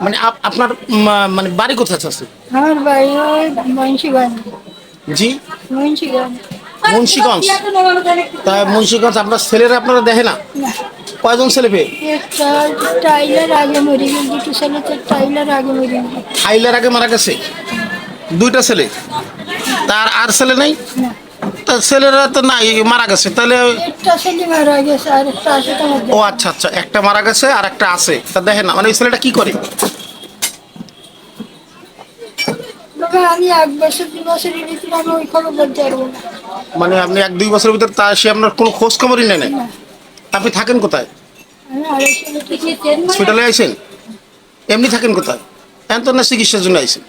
মানে আপ- আপনার মানে বাড়ি কোথায় আছে? আমার বাড়ি ওই মুন্সিগঞ্জ। জি? মুন্সিগঞ্জ। মুন্সিগঞ্জ? তা মুন্সিগঞ্জ আপনার ছেলেরা আপনারা দেখে না? কয়জন ছেলে পেয়ে টাইলার আগে মরে গেল দুটো ছেলে তো টাইলার আগে মরে গেল আইলার আগে মারা গেছে? দুইটা ছেলে? তার আর ছেলে নেই? না। তা ছেলেরা তো নাই মারা গেছে। তাহলে একটা ছেলে মারা গেছে আর একটা আছে ও আচ্ছা আচ্ছা একটা মারা গেছে আর একটা আছে। তা দেখেন না মানে ওই ছেলেটা কি করে? আমি এক বছর দু বছরের ভিতরে আমি ওই খবর বলতে পারব না। মানে আপনি এক দুই বছরের ভিতরে তা সে আপনার কোনো খোঁজ খবরই নেয় নাই? না। আপনি থাকেন কোথায়? হসপিটালে আইছেন? এমনি থাকেন কোথায়? এখন তো না চিকিৎসার জন্য আইছেন?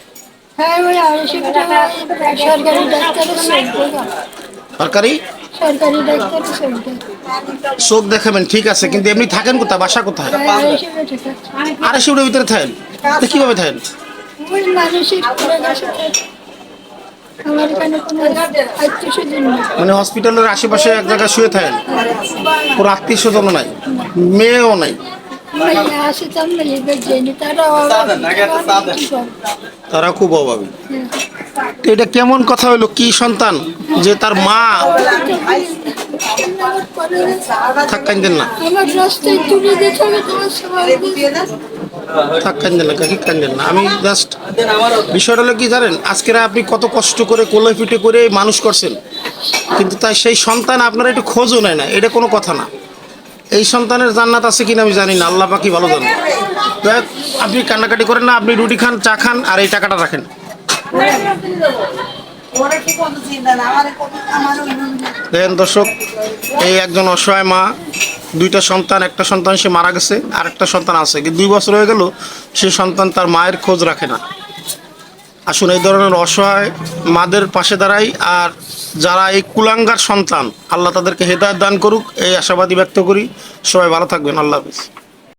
হ্যাঁ ওই আড়াইশো লিটার সরকারি ডাক্তারের চলবে সরকারি? চোখ দেখাবেন ঠিক আছে কিন্তু এমনি থাকেন কোথায়? বাসা কোথায়? আড়াইশো শিউরের ভিতরে থাকেন? কীভাবে থাকেন? মানে হসপিটালের আশেপাশে এক জায়গায় শুয়ে থাকেন? কোনো আত্মীয় স্বজন নাই? মেয়েও নাই? জানি তারা খুব অভাবী তো এটা কেমন কথা হলো? কি সন্তান? যে তার মা আমার পরে থাক না। আমার রাস্তায় তুলে দিতে হবে তোমার সবাই থাক কান্দেন না কাকি কান্দেন না। আমি জাস্ট বিষয়টা হলো কি জানেন? আজকের আপনি কত কষ্ট করে কোলে পিটে করে মানুষ করছেন। কিন্তু তাই সেই সন্তান আপনারা একটু খোঁজও নেয় না। এটা কোনো কথা না। এই সন্তানের জান্নাত আছে কিনা আমি জানি না, আল্লাহ পাকি ভালো দেখ, আপনি কান্নাকাটি করেন না, আপনি রুটি খান, চা খান, আর এই টাকাটা রাখেন। দেখেন দর্শক, এই একজন অসহায় মা, দুইটা সন্তান, একটা সন্তান সে মারা গেছে আর একটা সন্তান আছে। কিন্তু দুই বছর হয়ে গেল, সে সন্তান তার মায়ের খোঁজ রাখে না। আসুন, এই ধরনের অসহায় মাদের পাশে দাঁড়াই আর যারা এই কুলাঙ্গার সন্তান, আল্লাহ তাদেরকে হেদায়ত দান করুক, এই আশাবাদী ব্যক্ত করি। সবাই ভালো থাকবেন, আল্লাহ হাফিজ।